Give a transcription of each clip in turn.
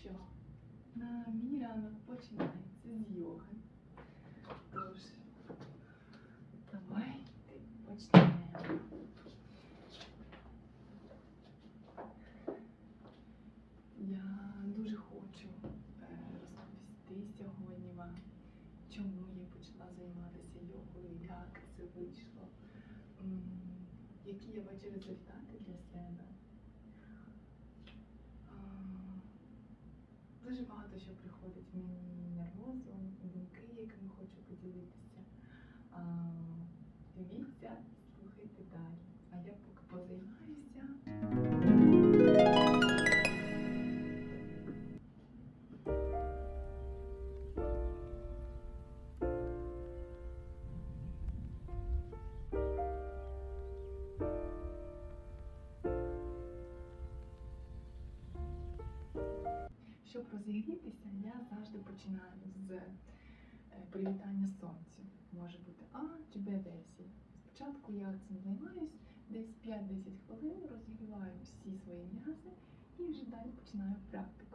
що на мій ранок починається з йоги. Тож, давайте почнемо. Я дуже хочу е, розповісти сьогодні вам, чому я почала займатися йогою, як це вийшло, які я бачу результати для себе. А, Дуже багато що приходить мені нервозу, думки, якими хочу поділитися. А, Дивіться, слухайте далі. А я поки позаймаюся. Починаю з е, привітання сонцю. Може бути А чи Б версії. Спочатку я цим займаюсь, десь 5-10 хвилин розігріваю всі свої м'язи і вже далі починаю практику.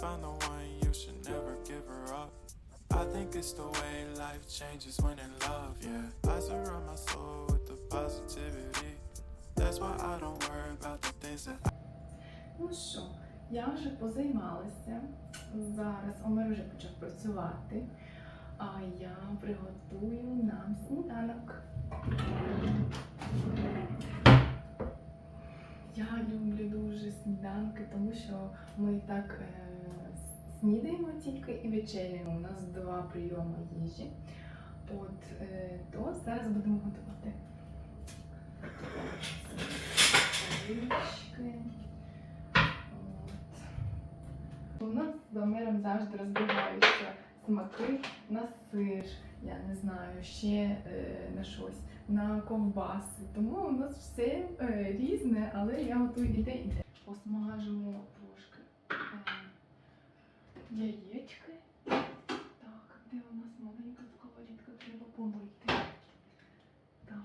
Find the one, you should never give her up. I think it's the way life changes when in love, yeah. I surround my soul with the positivity. That's why I don't worry about the things that I Ну що, я вже позаймалася. Зараз Омер вже почав працювати, а я приготую нам сніданок. Я люблю дуже сніданки, тому що ми так е, снідаємо тільки і вечеряємо. У нас два прийоми їжі. От е, то зараз будемо готувати. От. У нас з Омером завжди розбігаються смаки на сир, я не знаю, ще е, на щось, на ковбаси. Тому у нас все е, різне, але я готую іде іде. Посмажимо трошки е, яєчки. Так, де у нас маленька сковорідка, треба помити. Так.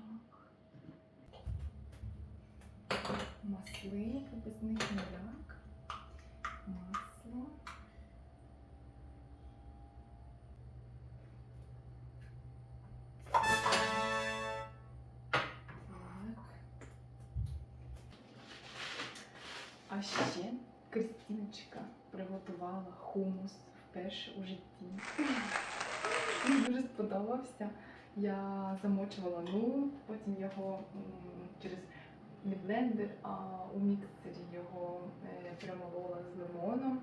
Маслинки, без них ніяк. Приготувала хумус вперше у житті. Мені дуже сподобався. Я замочувала ну, потім його через не блендер, а у міксері його е, перемолола з лимоном,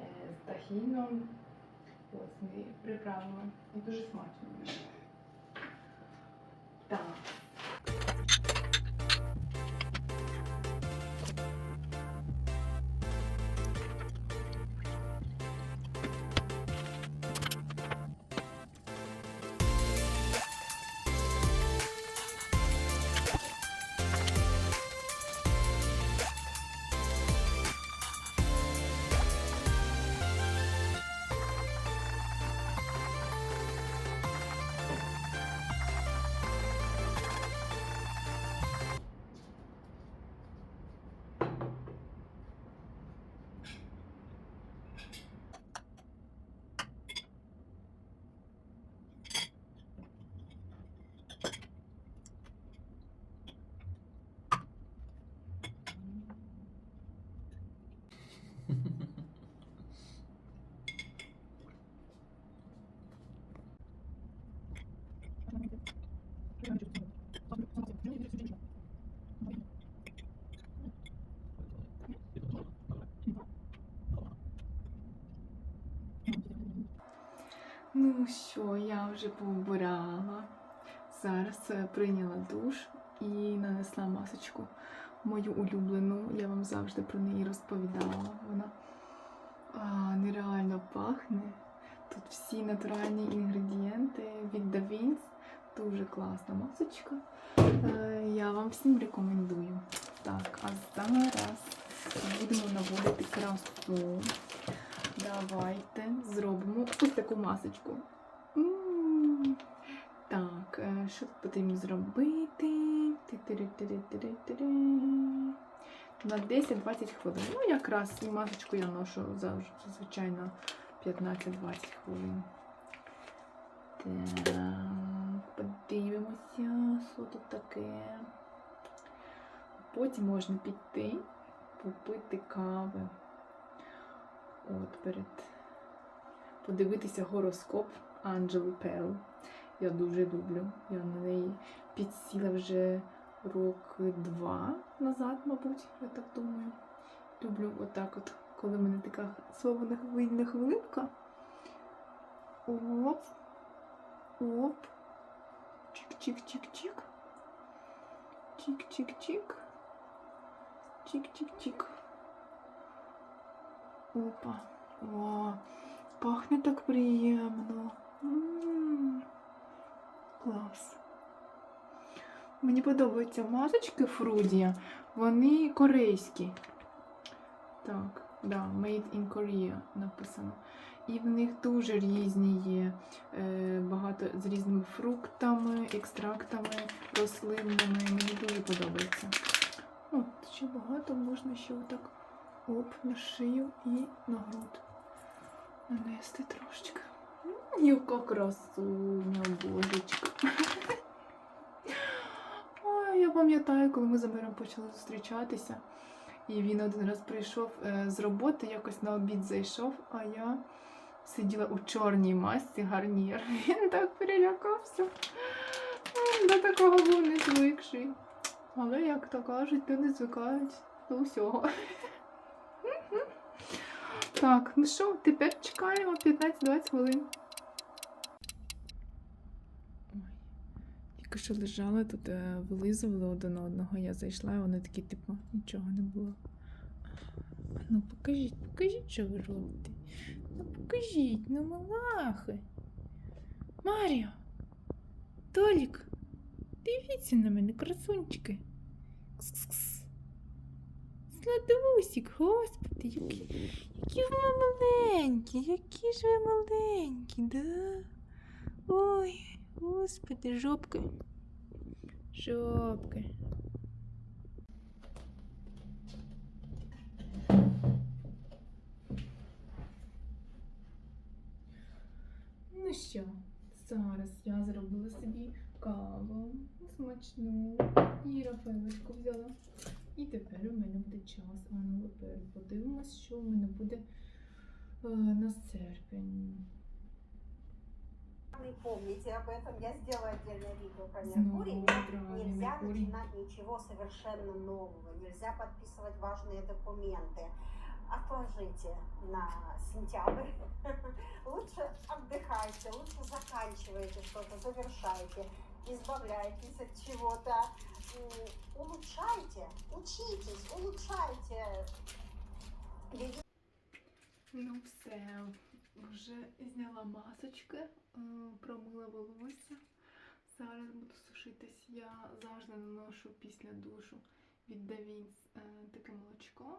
е, з тахіном, ось ми приправили. І дуже смачно. Ну що, я вже повбирала. Зараз е, прийняла душ і нанесла масочку. мою улюблену. Я вам завжди про неї розповідала. Вона а, нереально пахне. Тут всі натуральні інгредієнти від Da Vinci. Дуже класна масочка. Е, Я вам всім рекомендую. Так, а зараз будемо наводити красу. Давайте зробимо ось таку масочку. Так, е, що тут потрібно зробити? На 10-20 хвилин. Ну, якраз масочку я ношу завжди, звичайно, 15-20 хвилин. Так, подивимося, що тут таке. Потім можна піти, попити кави. От перед подивитися гороскоп Анджели Перл. Я дуже люблю. Я на неї підсіла вже рок два назад, мабуть, я так думаю. Люблю отак от, коли в мене така свободна вільна хвилинка. Оп. Оп. Чик-чик-чик-чик. Чик-чик-чик. Чик-чик-чик. Опа. О, пахне так приємно. Клас. Мені подобаються масочки Фруді. Вони корейські. Так, да, Made in Korea написано. І в них дуже різні є. Е, багато з різними фруктами, екстрактами рослинними. Мені дуже подобається. От, ще багато можна ще отак оп, на шию і на груд. Нанести трошечки. Яка красуня, божечка. Ой, я пам'ятаю, коли ми з Амиром почали зустрічатися. І він один раз прийшов е, з роботи, якось на обід зайшов, а я сиділа у чорній масці гарнір. Він так перелякався. До такого був не звикший. Але, як то кажуть, то не звикають до усього. Так, ну що, тепер чекаємо 15-20 хвилин. Ой, тільки що лежали тут, е, вилизували один одного. Я зайшла, і вони такі, типу, нічого не було. Ну, покажіть, покажіть, що ви робите. Ну, покажіть, ну малахи. Маріо, Толік, дивіться на мене, красунчики. Кс-кс-кс. Сладусік, господи, які, які ж ви маленькі, які ж ви маленькі, да? Ой, господи, жопки. Жопки. Ну що, зараз я зробила собі каву смачну і рафаелочку взяла. І тепер у мене буде час. А ну тепер подивимось, що у мене буде е, на серпень. Вы помните об этом, я сделала отдельное видео про Снова Меркурий. правильный Нельзя Меркурий. начинать ничего совершенно нового, нельзя подписывать важные документы. Отложите на сентябрь. Лучше отдыхайте, лучше заканчивайте что-то, завершайте, избавляйтесь от чего-то, улучшайте, учитесь, улучшайте. Ну все, вже зняла масочки, е, промила волосся. Зараз буду сушитись. Я завжди наношу після душу від Давінс таке молочко.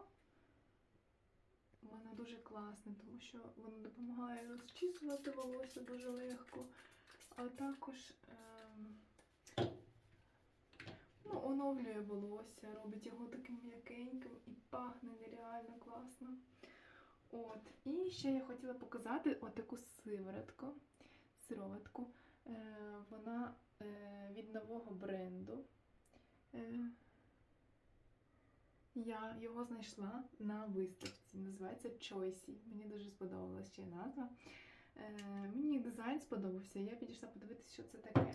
Воно дуже класне, тому що воно допомагає розчісувати волосся дуже легко. А також ем, ну, оновлює волосся, робить його таким м'якеньким і пахне нереально класно. От. І ще я хотіла показати отаку сиворотку. Сироватку. Е, вона е, від нового бренду. Е, я його знайшла на виставці. Називається Choicy. Мені дуже сподобалася ще назва. Е, мені дизайн сподобався, я підійшла подивитися, що це таке.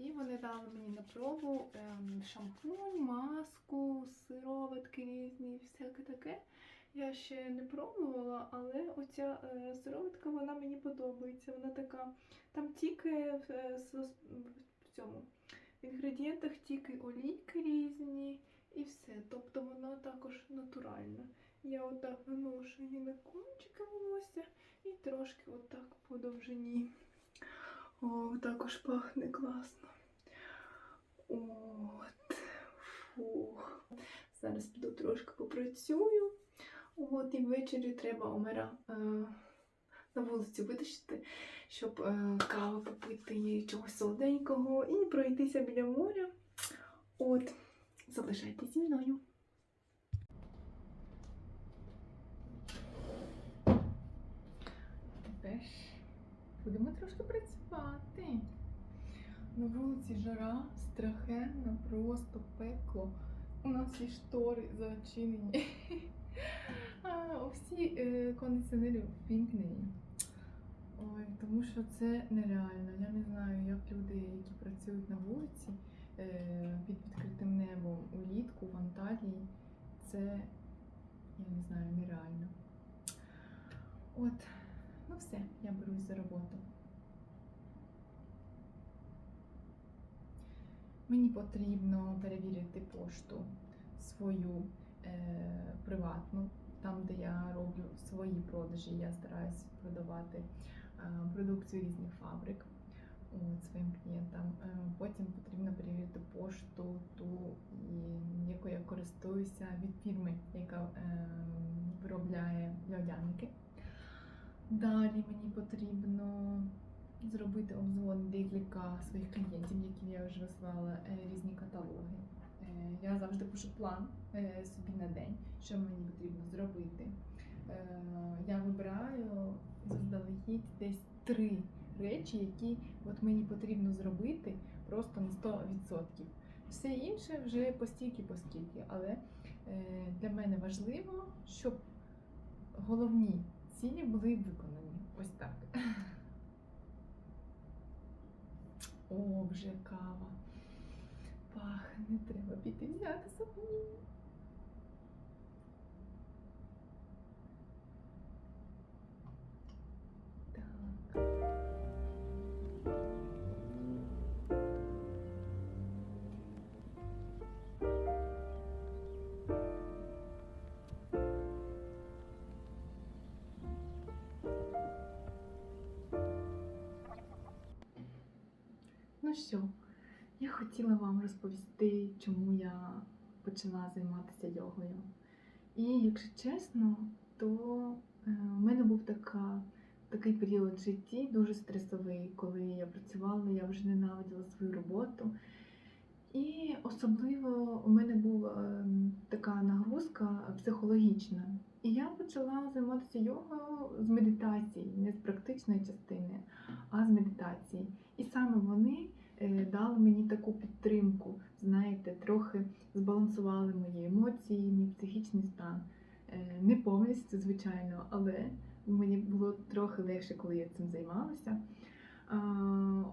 І вони дали мені на пробу ем, шампунь, маску, сироватки різні, всяке таке. Я ще не пробувала, але оця е, сироватка вона мені подобається. Вона така. Там тільки в, е, в цьому в інгредієнтах тільки олійки різні І все. Тобто вона також натуральна. Я отак наношу її на кончики волосся і трошки отак по довжині. О, також пахне класно. От. Фух. Зараз піду трошки попрацюю. От, і ввечері треба омера е, на вулицю витащити, щоб е, каву попити чогось солоденького і пройтися біля моря. От, залишайтесь зі мною. Тепер будемо трошки працювати. На вулиці жара страхенна, просто пекло. У нас і штори зачинені. Всі е, кондиціонери ввімкнені. Ой, тому що це нереально. Я не знаю, як люди, які працюють на вулиці е, під відкритим небом улітку в Анталії, це я не знаю, нереально. От, ну все, я берусь за роботу. Мені потрібно перевірити пошту свою е, приватну, там, де я роблю свої продажі, я стараюсь продавати е, продукцію різних фабрик от, своїм клієнтам. Е, потім потрібно перевірити пошту, ту, якою я користуюся від фірми, яка е, виробляє льодяники. Далі мені потрібно зробити обзвон декілька своїх клієнтів, яким я вже висилала е, різні каталоги. Е, Я завжди пишу план е, собі на день, що мені потрібно зробити. Я вибираю заздалегідь десь три речі, які от мені потрібно зробити просто на 100%. Все інше вже постільки поскільки, але для мене важливо, щоб головні цілі були виконані. Ось так. О, вже кава. Пахне, треба піти взяти собі. Ну що, я хотіла вам розповісти, чому я почала займатися йогою. І якщо чесно, то е, в мене був така, такий період в житті дуже стресовий, коли я працювала, я вже ненавиділа свою роботу. І особливо у мене була ем, така нагрузка психологічна. І я почала займатися йогою з медитації, не з практичної частини, а з медитації. І саме вони е, дали мені таку підтримку, знаєте, трохи збалансували мої емоції, мій психічний стан. Е, Не повністю, звичайно, але мені було трохи легше, коли я цим займалася.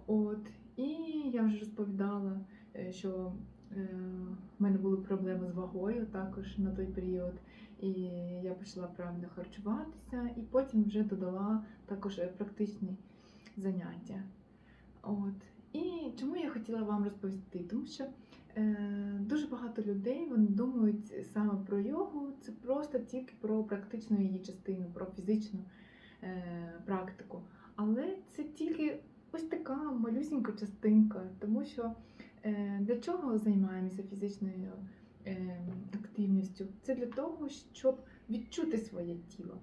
От, і я вже розповідала, е, що е, в мене були проблеми з вагою також на той період. І я почала правильно харчуватися, і потім вже додала також е, практичні заняття. От. І чому я хотіла вам розповісти? Тому що е, дуже багато людей вони думають саме про йогу, це просто тільки про практичну її частину, про фізичну е, практику. Але це тільки ось така малюсінька частинка, тому що е, для чого займаємося фізичною е, активністю? Це для того, щоб відчути своє тіло.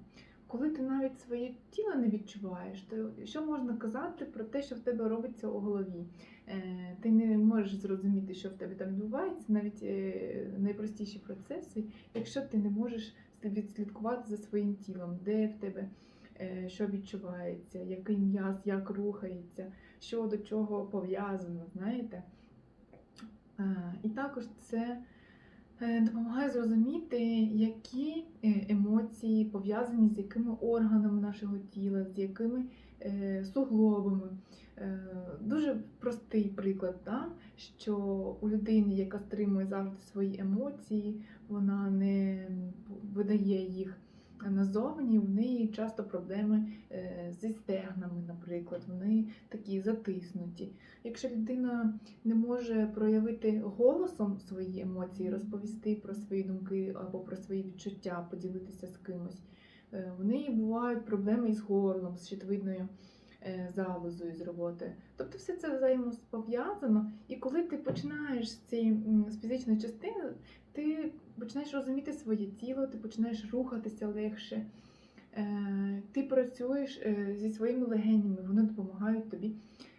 Коли ти навіть своє тіло не відчуваєш, то що можна казати про те, що в тебе робиться у голові? Е, Ти не можеш зрозуміти, що в тебе там відбувається, навіть е, найпростіші процеси, якщо ти не можеш відслідкувати за своїм тілом, де в тебе е, що відчувається, який м'яз, як рухається, що до чого пов'язано, знаєте. І також це допомагає зрозуміти, які е, емоції пов'язані з якими органами нашого тіла, з якими е, суглобами. Е, Дуже простий приклад, да? що у людини, яка стримує завжди свої емоції, вона не видає їх назовні, в неї часто проблеми е, зі стегнами, наприклад. вони такі затиснуті. Якщо людина не може проявити голосом свої емоції, розповісти про свої думки або про свої відчуття, поділитися з кимось, е, в неї бувають проблеми із горлом, з щитовидною залозою з роботи. Тобто все це взаємоспов'язано, і коли ти починаєш з цієї з фізичної частини, ти починаєш розуміти своє тіло, ти починаєш рухатися легше. Е, Ти працюєш е, зі своїми легенями, вони допомагають тобі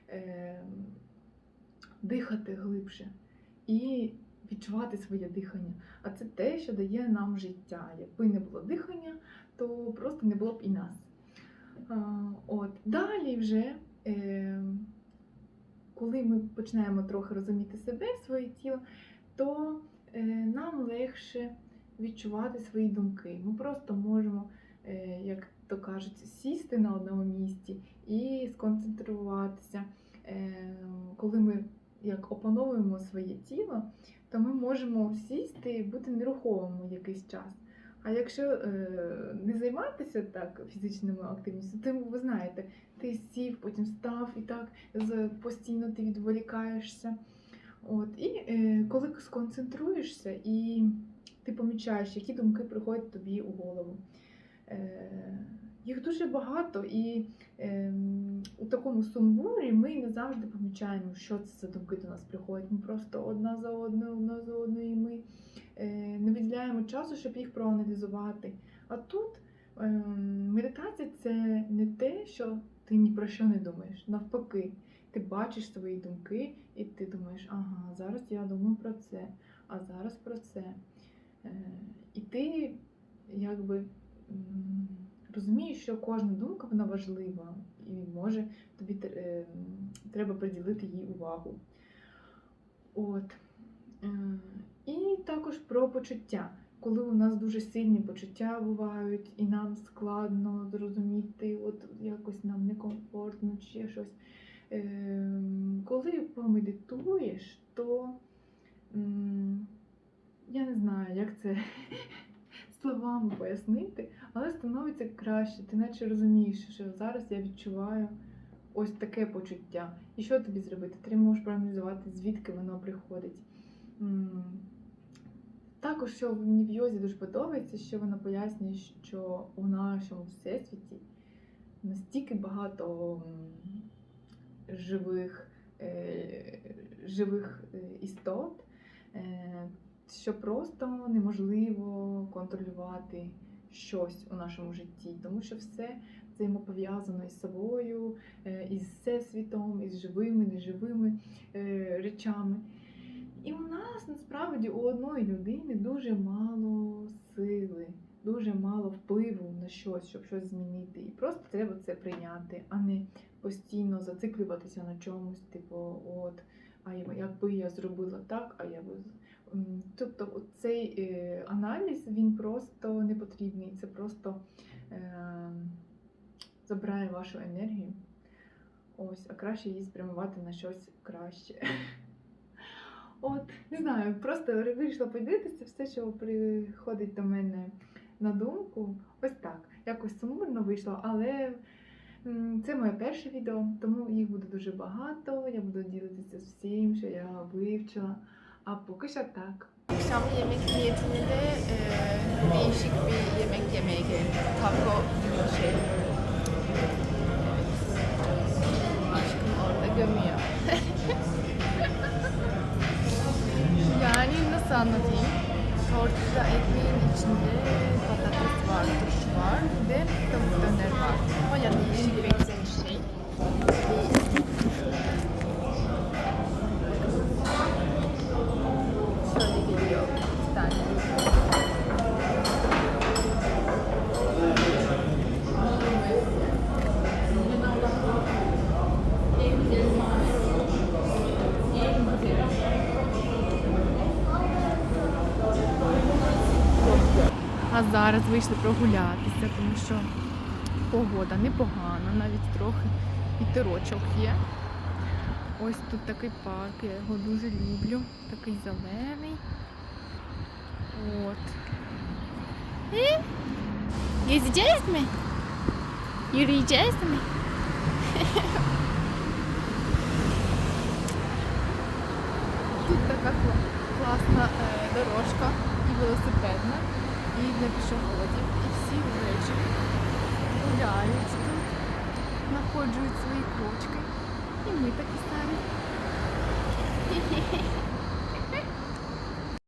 е, дихати глибше і відчувати своє дихання. А це те, що дає нам життя. Якби не було дихання, то просто не було б і нас. От. Далі вже, е, коли ми починаємо трохи розуміти себе, своє тіло, то е, нам легше відчувати свої думки. Ми просто можемо, е, як то кажуть, сісти на одному місці і сконцентруватися. Коли ми як опановуємо своє тіло, то ми можемо сісти і бути нерухомими якийсь час. А якщо е, не займатися так фізичною активністю, то ви знаєте, ти сів, потім став і так постійно ти відволікаєшся. От, і е, коли сконцентруєшся і ти помічаєш, які думки приходять тобі у голову. Е, їх дуже багато, і е, у такому сумбурі ми не завжди помічаємо, що це за думки до нас приходять. Ми просто одна за одною, одна за одною, і ми е, не виділяємо часу, щоб їх проаналізувати. А тут е, медитація це не те, що ти ні про що не думаєш. Навпаки, ти бачиш свої думки, і ти думаєш, ага, зараз я думаю про це, а зараз про це. Е, і ти якби м, розумієш, що кожна думка вона важлива і може тобі е, треба приділити їй увагу. От. Е, І також про почуття. Коли у нас дуже сильні почуття бувають, і нам складно зрозуміти, от якось нам некомфортно чи щось. Е, Коли помедитуєш, то я не знаю, як це словами пояснити, але становиться краще. Ти наче розумієш, що зараз я відчуваю ось таке почуття. І що тобі зробити? Ти можеш проаналізувати, звідки воно приходить. Також, що мені в йозі дуже подобається, що вона пояснює, що у нашому всесвіті настільки багато живих, е, живих е, істот, е, що просто неможливо контролювати щось у нашому житті, тому що все взаємопов'язано із собою, е, із всесвітом, із живими, неживими е, речами. І у нас насправді у одної людини дуже мало сили, дуже мало впливу на щось, щоб щось змінити. І просто треба це прийняти, а не постійно зациклюватися на чомусь, типу, от, а якби я зробила так, а я би. Тобто цей е, аналіз він просто не потрібний. Це просто е, забирає вашу енергію. Ось, а краще її спрямувати на щось краще. От, не знаю, просто вирішила поділитися все, що приходить до мене на думку. Ось так. Якось сумурно вийшло, але це моє перше відео, тому їх буде дуже багато. Я буду ділитися з всім, що я вивчила. Abbokuş Atak. Akşamlı yemek niyetini de e, değişik bir yemek yemeye geldim. Taco gibi bir şey. Aşkım orada gömüyor. yani nasıl anlatayım? Tortilla ekmeğin içinde patates var, turşu var, bir de tavuk döner var. Baya değişik bir зараз вийшли прогулятися, тому що погода непогана, навіть трохи вітерочок є. Ось тут такий парк, я його дуже люблю, такий зелений. От. Їздите з мене? Юрій, їздите? Тут така класна е, дорожка і велосипедна і для пішоходів. І всі ввечері гуляють тут, знаходжують свої крочки. І ми такі самі.